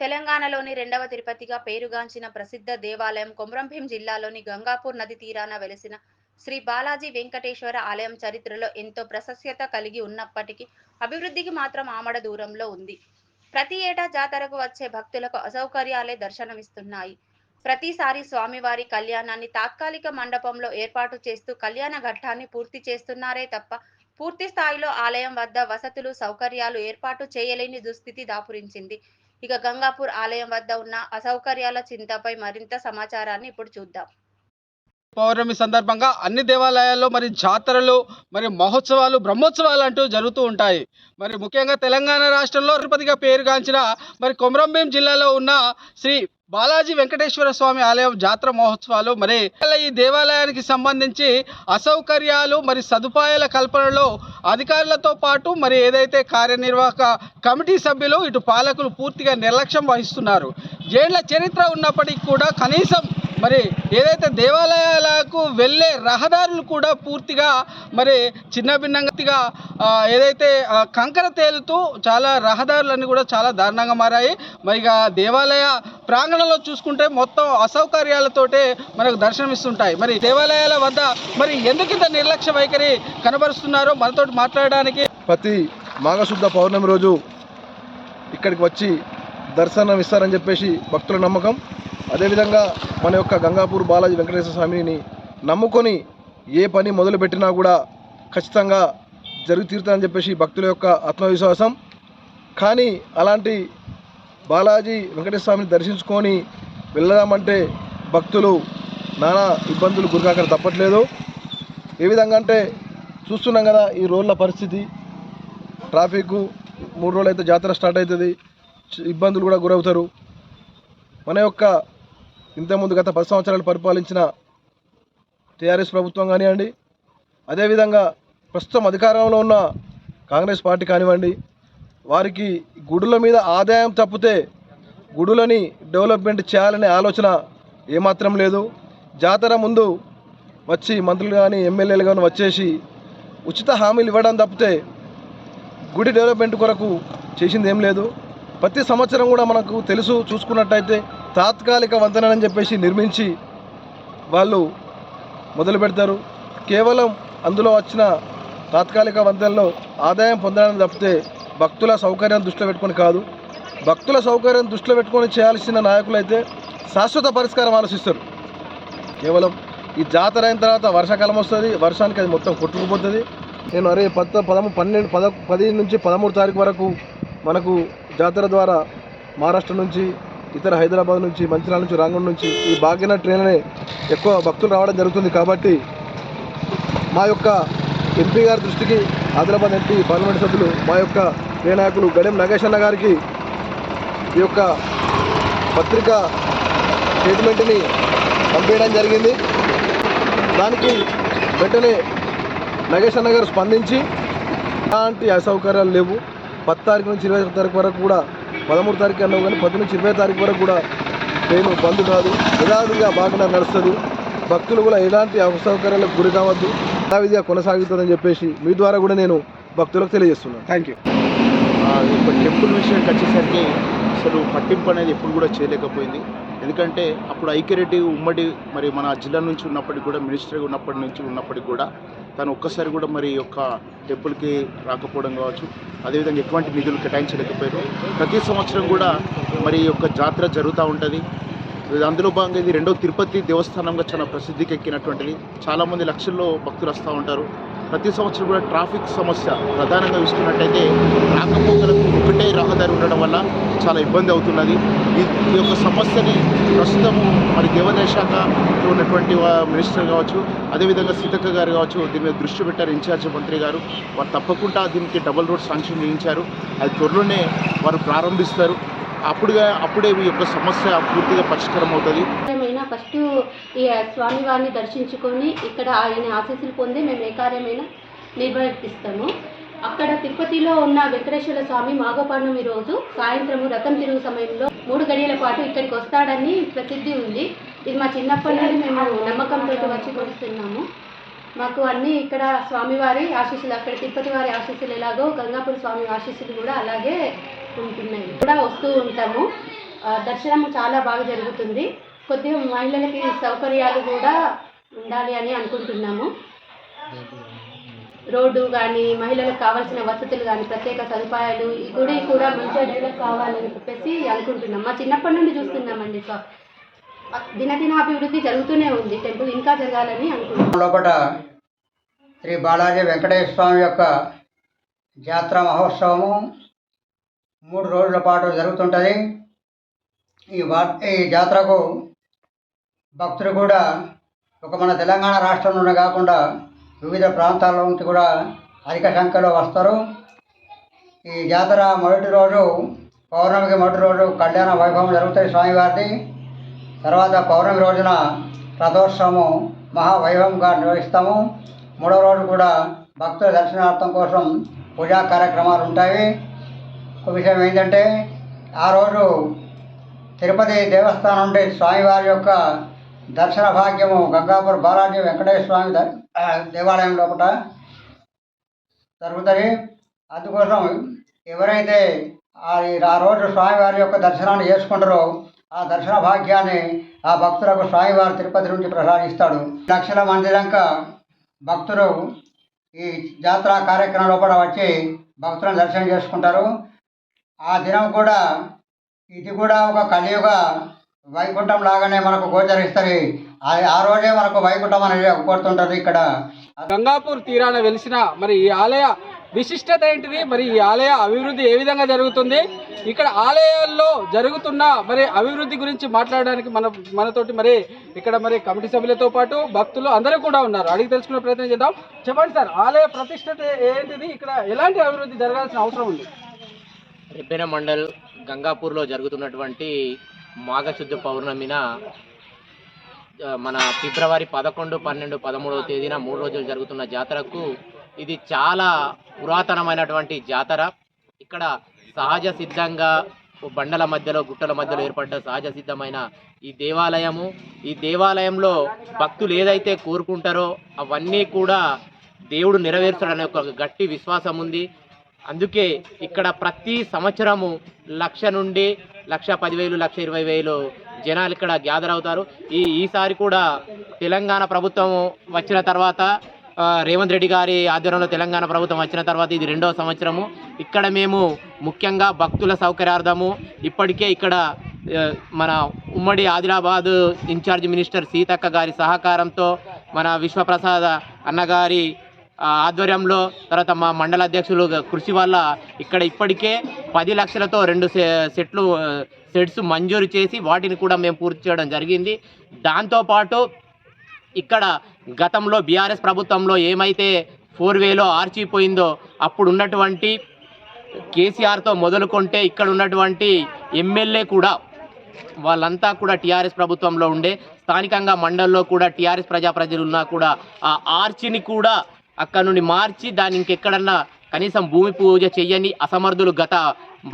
తెలంగాణలోని రెండవ తిరుపతిగా పేరుగాంచిన ప్రసిద్ధ దేవాలయం కొమరంభీం జిల్లాలోని గంగాపూర్ నది తీరాన వెలిసిన శ్రీ బాలాజీ వెంకటేశ్వర ఆలయం చరిత్రలో ఎంతో ప్రశస్యత కలిగి ఉన్నప్పటికీ అభివృద్ధికి మాత్రం ఆమడ దూరంలో ఉంది. ప్రతి ఏటా జాతరకు వచ్చే భక్తులకు అసౌకర్యాలే దర్శనమిస్తున్నాయి. ప్రతిసారి స్వామివారి కళ్యాణాన్ని తాత్కాలిక మండపంలో ఏర్పాటు చేస్తూ కళ్యాణ ఘట్టాన్ని పూర్తి చేస్తున్నారే తప్ప పూర్తి స్థాయిలో ఆలయం వద్ద వసతులు సౌకర్యాలు ఏర్పాటు చేయలేని దుస్థితి దాపురించింది. ఇక గంగాపూర్ ఆలయం వద్ద ఉన్న అసౌకర్యాల చింతపై మరింత సమాచారాన్ని ఇప్పుడు చూద్దాం. పౌర్ణమి సందర్భంగా అన్ని దేవాలయాల్లో మరి జాతరలు మరి మహోత్సవాలు బ్రహ్మోత్సవాలు అంటూ జరుగుతూ ఉంటాయి. మరి ముఖ్యంగా తెలంగాణ రాష్ట్రంలో తిరుపతిగా పేరుగాంచిన మరి కొమరంభీం జిల్లాలో ఉన్న శ్రీ బాలాజీ వెంకటేశ్వర స్వామి ఆలయం జాతర మహోత్సవాలు మరి ఈ దేవాలయానికి సంబంధించి అసౌకర్యాలు మరి సదుపాయాల కల్పనలో అధికారులతో పాటు మరి ఏదైతే కార్యనిర్వాహక కమిటీ సభ్యులు ఇటు పాలకులు పూర్తిగా నిర్లక్ష్యం వహిస్తున్నారు. జైళ్ళ చరిత్ర ఉన్నప్పటికీ కూడా కనీసం మరి ఏదైతే దేవాలయాలకు వెళ్ళే రహదారులు కూడా పూర్తిగా మరి చిన్న భిన్నంగా ఏదైతే కంకర తేలుతూ చాలా రహదారులన్నీ కూడా చాలా దారుణంగా మారాయి. మరి ఇక దేవాలయ ప్రాంగణంలో చూసుకుంటే మొత్తం అసౌకర్యాలతోటే మనకు దర్శనమిస్తుంటాయి మరి దేవాలయాల వద్ద మరి ఎందుకు ఇంత నిర్లక్ష్య వైఖరి కనబరుస్తున్నారో మనతో మాట్లాడడానికి? ప్రతి మాఘశుద్ధ పౌర్ణమి రోజు ఇక్కడికి వచ్చి దర్శనం ఇస్తారని చెప్పేసి భక్తుల నమ్మకం. అదేవిధంగా మన యొక్క గంగాపూర్ బాలాజీ వెంకటేశ్వర స్వామిని నమ్ముకొని ఏ పని మొదలుపెట్టినా కూడా ఖచ్చితంగా జరుగు తీరుతానని చెప్పేసి భక్తుల యొక్క ఆత్మవిశ్వాసం. కానీ అలాంటి బాలాజీ వెంకటేశ్వర స్వామిని దర్శించుకొని వెళ్దామంటే భక్తులు నానా ఇబ్బందులు గురికాక తప్పట్లేదు. ఏ విధంగా అంటే చూస్తున్నాం కదా ఈ రోడ్ల పరిస్థితి. ట్రాఫిక్ మూడు రోజులు అయితే జాతర స్టార్ట్ అవుతుంది. ఇబ్బందులు కూడా గురవుతారు. మన యొక్క ఇంతకుముందు గత పది సంవత్సరాలు పరిపాలించిన టీఆర్ఎస్ ప్రభుత్వం కానివ్వండి అదేవిధంగా ప్రస్తుతం అధికారంలో ఉన్న కాంగ్రెస్ పార్టీ కానివ్వండి వారికి గుడుల మీద ఆదాయం తప్పితే గుడులని డెవలప్మెంట్ చేయాలనే ఆలోచన ఏమాత్రం లేదు. జాతర ముందు వచ్చి మంత్రులు కానీ ఎమ్మెల్యేలు కానీ వచ్చేసి ఉచిత హామీలు ఇవ్వడం తప్పితే గుడి డెవలప్మెంట్ కొరకు చేసింది ఏం లేదు. ప్రతి సంవత్సరం కూడా మనకు తెలుసు చూసుకున్నట్టయితే తాత్కాలిక వంతెనని చెప్పేసి నిర్మించి వాళ్ళు మొదలు పెడతారు. కేవలం అందులో వచ్చిన తాత్కాలిక వంతెనలో ఆదాయం పొందడానికి తప్పితే భక్తుల సౌకర్యం దృష్టిలో పెట్టుకొని కాదు. భక్తుల సౌకర్యం దృష్టిలో పెట్టుకొని చేయాల్సిన నాయకులైతే శాశ్వత పరిష్కారం ఆలోచిస్తారు. కేవలం ఈ జాతర అయిన తర్వాత వర్షాకాలం వస్తుంది వర్షానికి అది మొత్తం కొట్టుకుపోతుంది. నేను అరే పద పదము పన్నెండు పద పది నుంచి పదమూడు తారీఖు వరకు మనకు జాతర ద్వారా మహారాష్ట్ర నుంచి ఇతర హైదరాబాద్ నుంచి మంచిర్యాల నుంచి రాంగూడ నుంచి ఈ భాగమైన ట్రైన్ అనే ఎక్కువ భక్తులు రావడం జరుగుతుంది కాబట్టి మా యొక్క ఎంపీ గారి దృష్టికి ఆదిలాబాద్ ఎంపీ పార్లమెంట్ సభ్యులు మా యొక్క ప్రియ నాయకులు గడెం నాగేష్ అన్న గారికి ఈ యొక్క పత్రికా స్టేట్మెంట్ని పంపించడం జరిగింది. దానికి వెంటనే నగేష్ అన్న గారు స్పందించి ఎలాంటి అసౌకర్యాలు లేవు. పది తారీఖు నుంచి ఇరవై తారీఖు వరకు కూడా పదమూడు తారీఖు అన్నావు కానీ పది నుంచి ఇరవై తారీఖు వరకు కూడా ట్రైన్ బంద్ కాదు. యథావిధిగా బాగా నడుస్తుంది. భక్తులు కూడా ఎలాంటి అసౌకర్యాలకు గురి కావద్దు. యథావిధిగా కొనసాగుతుందని చెప్పేసి మీ ద్వారా కూడా నేను భక్తులకు తెలియజేస్తున్నాను. థ్యాంక్ యూ ఇప్పుడు టెంపుల్ విషయానికి వచ్చేసరికి అసలు పట్టింపు అనేది ఎప్పుడు కూడా చేయలేకపోయింది. ఎందుకంటే అప్పుడు ఐక్యరెడ్డి ఉమ్మడి మరి మన జిల్లా నుంచి ఉన్నప్పటికి కూడా మినిస్టర్గా ఉన్నప్పటి నుంచి ఉన్నప్పటికి కూడా తను ఒక్కసారి కూడా మరి ఈ యొక్క టెంపుల్కి రాకపోవడం కావచ్చు అదేవిధంగా ఎటువంటి నిధులు కేటాయించలేకపోయారు. ప్రతి సంవత్సరం కూడా మరి ఈ యొక్క జాతర జరుగుతూ ఉంటుంది. ఇది అందులో భాగంగా ఇది రెండో తిరుపతి దేవస్థానంగా చాలా ప్రసిద్ధికి ఎక్కినటువంటిది చాలామంది లక్షల్లో భక్తులు వస్తూ ఉంటారు. ప్రతి సంవత్సరం కూడా ట్రాఫిక్ సమస్య ప్రధానంగా చూసుకున్నట్టయితే రాకపోకలకు ఒకటే రహదారి ఉండడం వల్ల చాలా ఇబ్బంది అవుతున్నది. ఈ యొక్క సమస్యని ప్రస్తుతం మరి దేవాదాయ ఉన్నటువంటి మినిస్టర్ కావచ్చు అదేవిధంగా సీతక్క గారు కావచ్చు దీని మీద దృష్టి పెట్టారు ఇన్ఛార్జ్ మంత్రి గారు. వారు తప్పకుండా దీనికి డబుల్ రోడ్ శాంక్షన్ చేయించారు. అది త్వరలోనే వారు ప్రారంభిస్తారు. అప్పుడుగా అప్పుడే ఈ యొక్క సమస్య పూర్తిగా పరిష్కారం అవుతుంది ఫస్ట్ ఈ స్వామివారిని దర్శించుకొని ఇక్కడ ఆయన ఆశీస్సులు పొంది మేము ఏ కార్యమైనా నిర్వర్తిస్తాము అక్కడ తిరుపతిలో ఉన్న వెంకటేశ్వర స్వామి మాఘపౌర్ణమి రోజు సాయంత్రము రథం తిరుగు సమయంలో మూడు గడియల పాటు ఇక్కడికి వస్తాడని ప్రసిద్ధి ఉంది. ఇది మా చిన్నప్పటి నుండి మేము నమ్మకంతో వచ్చి కొలుస్తున్నాము. మాకు అన్నీ ఇక్కడ స్వామివారి ఆశీస్సులు అక్కడ తిరుపతి వారి ఆశీస్సులు ఎలాగో గంగాపుర స్వామి ఆశీస్సులు కూడా అలాగే ఉంటున్నాయి. కూడా వస్తూ ఉంటాము. దర్శనం చాలా బాగా జరుగుతుంది. కొద్దిగా మహిళలకి సౌకర్యాలు కూడా ఉండాలి అని అనుకుంటున్నాము. రోడ్డు కానీ మహిళలకు కావాల్సిన వసతులు కానీ ప్రత్యేక సదుపాయాలు ఈ గుడి కూడా మంచిగా డెవలప్ కావాలని చెప్పేసి అనుకుంటున్నాం. మా చిన్నప్పటి నుండి చూస్తున్నామండి సో దినదిన అభివృద్ధి జరుగుతూనే ఉంది. టెంపుల్ ఇంకా జరగాలని అనుకుంటున్నాం. లోపల శ్రీ బాలాజీ వెంకటేశ్వర స్వామి యొక్క జాతర మహోత్సవము మూడు రోజుల పాటు జరుగుతుంటుంది. ఈ ఈ జాతరకు భక్తులు కూడా ఒక మన తెలంగాణ రాష్ట్రంలోనే కాకుండా వివిధ ప్రాంతాల నుంచి కూడా అధిక సంఖ్యలో వస్తారు. ఈ జాతర మొదటి రోజు పౌర్ణమికి మొదటి రోజు కళ్యాణ వైభవం జరుగుతుంది స్వామివారిది. తర్వాత పౌర్ణమి రోజున రథోత్సవము మహావైభవంగా నిర్వహిస్తాము. మూడో రోజు కూడా భక్తుల దర్శనార్థం కోసం పూజా కార్యక్రమాలు ఉంటాయి. ఒక విషయం ఏంటంటే ఆ రోజు తిరుపతి దేవస్థానం నుండి స్వామివారి యొక్క దర్శన భాగ్యము గంగాపూర్ బాలాజీ వెంకటేశ్వర స్వామి ద- ఒకట జరుగుతుంది అందుకోసం ఎవరైతే ఆ రోజు స్వామివారి యొక్క దర్శనాన్ని చేసుకుంటారో ఆ దర్శన భాగ్యాన్ని ఆ భక్తులకు స్వామివారి తిరుపతి నుంచి ప్రసాదిస్తాడు. లక్షల మంది దాకా భక్తులు ఈ జాతర కార్యక్రమం లోపల వచ్చి భక్తులను దర్శనం చేసుకుంటారు. ఆ దినం కూడా ఇది కూడా ఒక కలియుగ వైకుంఠం లాగానే మనకు గోచరిస్తుంది. ఆ- రోజే మనకు వైకుంఠం అనేది కోరుతుంటుంది ఇక్కడ. గంగాపూర్ తీరాన వెలిసిన మరి ఈ ఆలయ విశిష్టత ఏంటిది? మరి ఈ ఆలయ అభివృద్ధి ఏ విధంగా జరుగుతుంది? ఇక్కడ ఆలయాల్లో జరుగుతున్న మరి అభివృద్ధి గురించి మాట్లాడడానికి మన మనతోటి మరి ఇక్కడ మరి కమిటీ సభ్యులతో పాటు భక్తులు అందరూ కూడా ఉన్నారు. అడిగి తెలుసుకునే ప్రయత్నం చేద్దాం. చెప్పండి సార్ ఆలయ ప్రతిష్టత ఏంటిది? ఇక్కడ ఎలాంటి అభివృద్ధి జరగాల్సిన అవసరం ఉంది? రెబ్బెన మండల్ గంగాపూర్లో జరుగుతున్నటువంటి మాఘశుద్ధ పౌర్ణమిన మన ఫిబ్రవరి పదకొండు పన్నెండు పదమూడవ తేదీన మూడు రోజులు జరుగుతున్న జాతరకు ఇది చాలా పురాతనమైనటువంటి జాతర. ఇక్కడ సహజ సిద్ధంగా బండల మధ్యలో గుట్టల మధ్యలో ఏర్పడ్డ సహజ సిద్ధమైన ఈ దేవాలయము. ఈ దేవాలయంలో భక్తులు ఏదైతే కోరుకుంటారో అవన్నీ కూడా దేవుడు నెరవేర్చడనే ఒక గట్టి విశ్వాసం ఉంది అందుకే ఇక్కడ ప్రతి సంవత్సరము లక్ష నుండి లక్ష పదివేలు లక్ష ఇరవై వేలు జనాలు ఇక్కడ గ్యాదర్ అవుతారు. ఈ ఈసారి కూడా తెలంగాణ ప్రభుత్వం వచ్చిన తర్వాత రేవంత్ రెడ్డి గారి ఆధ్వర్యంలో తెలంగాణ ప్రభుత్వం వచ్చిన తర్వాత ఇది రెండవ సంవత్సరము. ఇక్కడ మేము ముఖ్యంగా భక్తుల సౌకర్యార్థము ఇప్పటికే ఇక్కడ మన ఉమ్మడి ఆదిలాబాద్ ఇన్ఛార్జ్ మినిస్టర్ సీతక్క గారి సహకారంతో మన విశ్వప్రసాద్ అన్నగారి ఆధ్వర్యంలో తర్వాత మా మండల అధ్యక్షులు కృషి వల్ల ఇక్కడ ఇప్పటికే పది లక్షలతో రెండు సె- సెట్లు సెట్స్ మంజూరు చేసి వాటిని కూడా మేము పూర్తి చేయడం జరిగింది. దాంతోపాటు ఇక్కడ గతంలో బీఆర్ఎస్ ప్రభుత్వంలో ఏమైతే ఫోర్ వేలో ఆర్చిపోయిందో అప్పుడు ఉన్నటువంటి కేసీఆర్తో మొదలుకొంటే ఇక్కడ ఉన్నటువంటి ఎమ్మెల్యే కూడా వాళ్ళంతా కూడా టీఆర్ఎస్ ప్రభుత్వంలో ఉండే స్థానికంగా మండల్లో కూడా టీఆర్ఎస్ ప్రజా ప్రజలున్నా కూడా ఆ ఆర్చిని కూడా అక్కడ నుండి మార్చి దాన్ని ఇంకెక్కడన్నా కనీసం భూమి పూజ చెయ్యని అసమర్థులు గత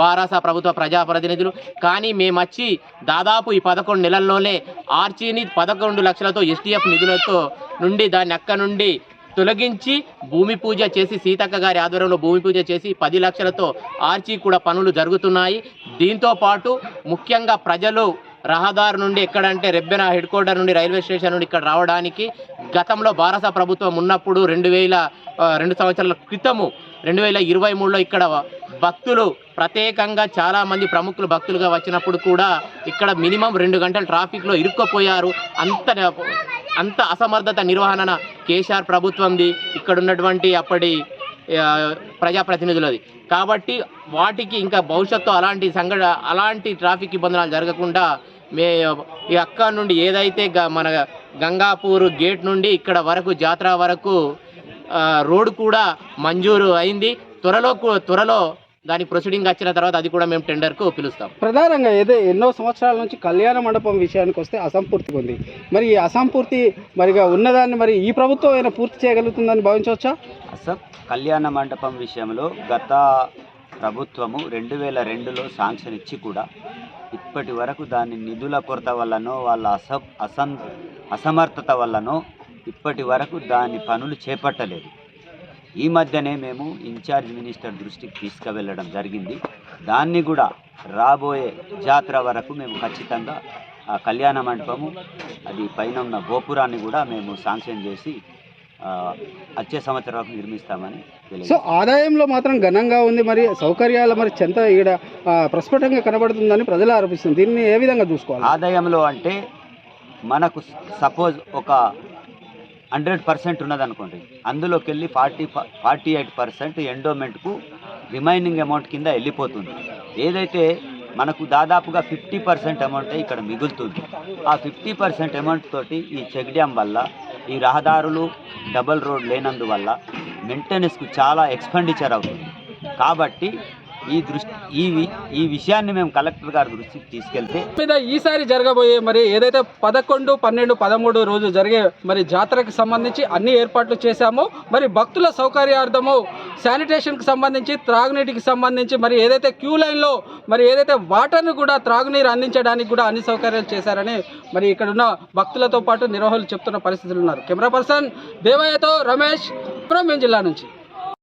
బారాస ప్రభుత్వ ప్రజాప్రతినిధులు. కానీ మేమొచ్చి దాదాపు ఈ పదకొండు నెలల్లోనే ఆర్చీని పదకొండు లక్షలతో ఎస్టీఎఫ్ నిధులతో నుండి దాన్ని అక్క నుండి తొలగించి భూమి పూజ చేసి సీతక్క గారి ఆధ్వర్యంలో భూమి పూజ చేసి పది లక్షలతో ఆర్చి కూడా పనులు జరుగుతున్నాయి. దీంతో పాటు ముఖ్యంగా ప్రజలు రహదారి నుండి ఎక్కడంటే రెబ్బెన హెడ్ క్వార్టర్ నుండి రైల్వే స్టేషన్ నుండి ఇక్కడ రావడానికి గతంలో భారత ప్రభుత్వం ఉన్నప్పుడు రెండు వేల రెండు సంవత్సరాల క్రితము రెండు వేల ఇరవై మూడులో ఇక్కడ భక్తులు ప్రత్యేకంగా చాలామంది ప్రముఖులు భక్తులుగా వచ్చినప్పుడు కూడా ఇక్కడ మినిమం రెండు గంటలు ట్రాఫిక్లో ఇరుక్కుపోయారు. అంత అంత అసమర్థత నిర్వహణ కేసీఆర్ ప్రభుత్వంది. ఇక్కడ ఉన్నటువంటి అప్పటి ప్రజాప్రతినిధులది. కాబట్టి వాటికి ఇంకా భవిష్యత్తు అలాంటి సంఘట అలాంటి ట్రాఫిక్ ఇబ్బందులు జరగకుండా మే ఈ అక్క నుండి ఏదైతే గ- మన గంగాపూర్ గేట్ నుండి ఇక్కడ వరకు జాతర వరకు రోడ్ కూడా మంజూరు అయింది. త్వరలో త్వరలో దాని ప్రొసీడింగ్ వచ్చిన తర్వాత అది కూడా మేము టెండర్కు పిలుస్తాం. ప్రధానంగా ఏదో ఎన్నో సంవత్సరాల నుంచి కళ్యాణ మండపం విషయానికి వస్తే అసంపూర్తిగా ఉంది. మరి ఈ అసంపూర్తి మరిగా ఉన్నదాన్ని మరి ఈ ప్రభుత్వం అయినా పూర్తి చేయగలుగుతుందని భావించవచ్చా? అసలు కళ్యాణ మండపం విషయంలో గత ప్రభుత్వము రెండు వేల రెండులో శాంక్షన్ ఇచ్చి కూడా ఇప్పటి వరకు దాని నిధుల కొరత వల్లనో వాళ్ళ అస అసం అసమర్థత వల్లనో ఇప్పటి వరకు దాని పనులు చేపట్టలేదు. ఈ మధ్యనే మేము ఇన్ఛార్జ్ మినిస్టర్ దృష్టికి తీసుకువెళ్ళడం జరిగింది. దాన్ని కూడా రాబోయే జాతర వరకు మేము ఖచ్చితంగా ఆ కళ్యాణ మండపము అది పైన ఉన్న గోపురాన్ని కూడా మేము శాంక్షన్ చేసి వచ్చే సంవత్సరం వరకు నిర్మిస్తామని సో ఆదాయంలో మాత్రం ఘనంగా ఉంది మరి సౌకర్యాలు మరి చెంత ఇక్కడ ప్రస్ఫుటంగా కనబడుతుందని ప్రజలు ఆరోపిస్తుంది దీన్ని ఏ విధంగా చూసుకోవాలి? ఆదాయంలో అంటే మనకు సపోజ్ ఒక హండ్రెడ్ పర్సెంట్ ఉన్నదనుకోండి అందులోకి వెళ్ళి ఫార్టీ ఫార్టీ ఎయిట్ పర్సెంట్ ఎండోమెంట్కు రిమైనింగ్ అమౌంట్ కింద వెళ్ళిపోతుంది. ఏదైతే మనకు దాదాపుగా ఫిఫ్టీ పర్సెంట్ అమౌంటే ఇక్కడ మిగులుతుంది. ఆ ఫిఫ్టీ పర్సెంట్ అమౌంట్ తోటి ఈ చెక్ డ్యామ్ వల్ల ఈ రహదారులు డబల్ రోడ్ లేనందువల్ల మెయింటెనెన్స్కు చాలా ఎక్స్పెండిచర్ అవుతుంది. కాబట్టి ఈ దృష్టి ఈ వి- ఈ విషయాన్ని మేము కలెక్టర్ గారి దృష్టికి తీసుకెళ్తే మీద ఈసారి జరగబోయే మరి ఏదైతే పదకొండు పన్నెండు పదమూడు రోజు జరిగే మరి జాతరకు సంబంధించి అన్ని ఏర్పాట్లు చేశామో మరి భక్తుల సౌకర్యార్థము శానిటేషన్కి సంబంధించి త్రాగునీటికి సంబంధించి మరి ఏదైతే క్యూ లైన్లో మరి ఏదైతే వాటర్ను కూడా త్రాగునీరు అందించడానికి కూడా అన్ని సౌకర్యాలు చేశారని మరి ఇక్కడ ఉన్న భక్తులతో పాటు నిర్వాహకులు చెప్తున్న పరిస్థితులు ఉన్నారు. కెమెరా పర్సన్ దేవయ్యతో రమేష్ పురం జిల్లా నుంచి.